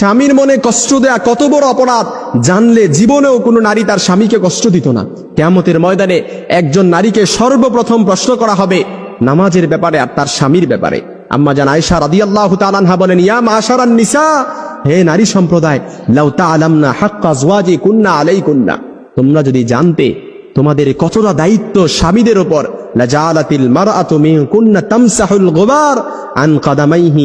স্বামীর মনে কষ্ট দেয়া কত বড় অপরাধ, জানলে জীবনেও কোনো নারী তার স্বামীকে কষ্ট দিত না। কেয়ামতের ময়দানে একজন নারীকে সর্বপ্রথম প্রশ্ন করা হবে, নামাজের ব্যাপারে আর তার স্বামীর ব্যাপারে। আম্মা জান আয়সা রাদিয়াল্লাহু তাআলাহা বলেন, ইয়া মাশারান নিসা, হে নারী সম্প্রদায়, লাউ তাআলামনা হাক্কা আজওয়াজি কুন্না আলাইকুন্না। তোমরা যদি জানতে তোমাদের কতটা দায়িত্ব স্বামীদের উপর লাজালাতিল তামসাহুল গুবার আন কাদামাইহি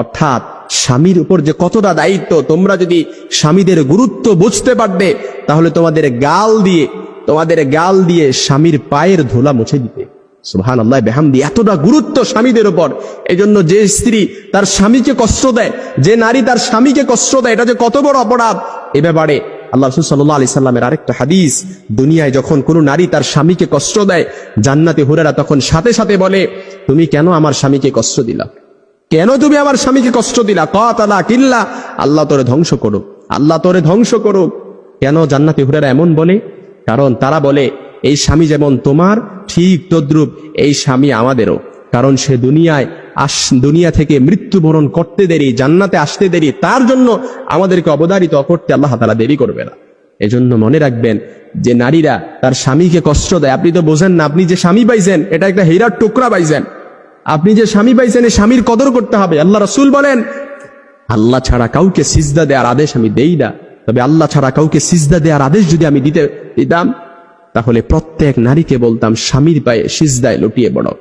অর্থাৎ স্বামীর উপর যে কতটা দায়িত্ব, তোমরা যদি স্বামীদের গুরুত্ব বুঝতে পারবে, তাহলে তোমাদের গাল দিয়ে, তোমাদের গাল দিয়ে স্বামীর পায়ের ধুলা মুছে দিতে সুহান আল্লাহ বেহামদি, এতটা গুরুত্ব স্বামীদের উপর। এই যে স্ত্রী তার স্বামীকে কষ্ট দেয়, যে নারী তার স্বামীকে কষ্ট দেয়, এটা যে কত বড় অপরাধ। এ ব্যাপারে আল্লাহ রসুল সাল্লাহ আলি সাল্লামের আরেকটা হাদিস, দুনিয়ায় যখন কোনো নারী তার স্বামীকে কষ্ট দেয়, জান্নাতে হুরেরা তখন সাথে সাথে বলে, তুমি কেন আমার স্বামীকে কষ্ট দিলা? কেন তুমি আমার স্বামীকে কষ্ট দিলা? কালা কিল্লা। আল্লাহ তোরে ধ্বংস করুক। আল্লাহ তোরে ধ্বংস করুক। কেন জান্নাতি হুরেরা এমন বলে? কারণ তারা বলে, এই স্বামী যেমন তোমার, ঠিক তদ্রুপ এই স্বামী আমাদেরও। কারণ সে দুনিয়ায় আস, দুনিয়া থেকে মৃত্যুবরণ করতে দেরি, জান্নাতে আসতে দেরি। তার জন্য আমাদেরকে অবদারিত করতে আল্লাহ তালা দেরি করবে না। এজন্য মনে রাখবেন যে নারীরা তার স্বামীকে কষ্ট দেয়। আপনি তো বোঝেন না, আপনি যে স্বামী পাইছেন, এটা একটা হীরার টুকরা পাইছেন। আপনি যে স্বামী পাইছেন স্বামীর কদর করতে হবে। আল্লাহ রসুল বলেন, আল্লাহ ছাড়া কাউকে সিজদা দেওয়ার আদেশ আমি দেই না। তবে আল্লাহ ছাড়া কাউকে সিজদা দেওয়ার আদেশ যদি আমি দিতে, দিতাম, তাহলে প্রত্যেক নারীকে বলতাম, স্বামীর পায়ে সিজদায় লুটিয়ে পড়ো।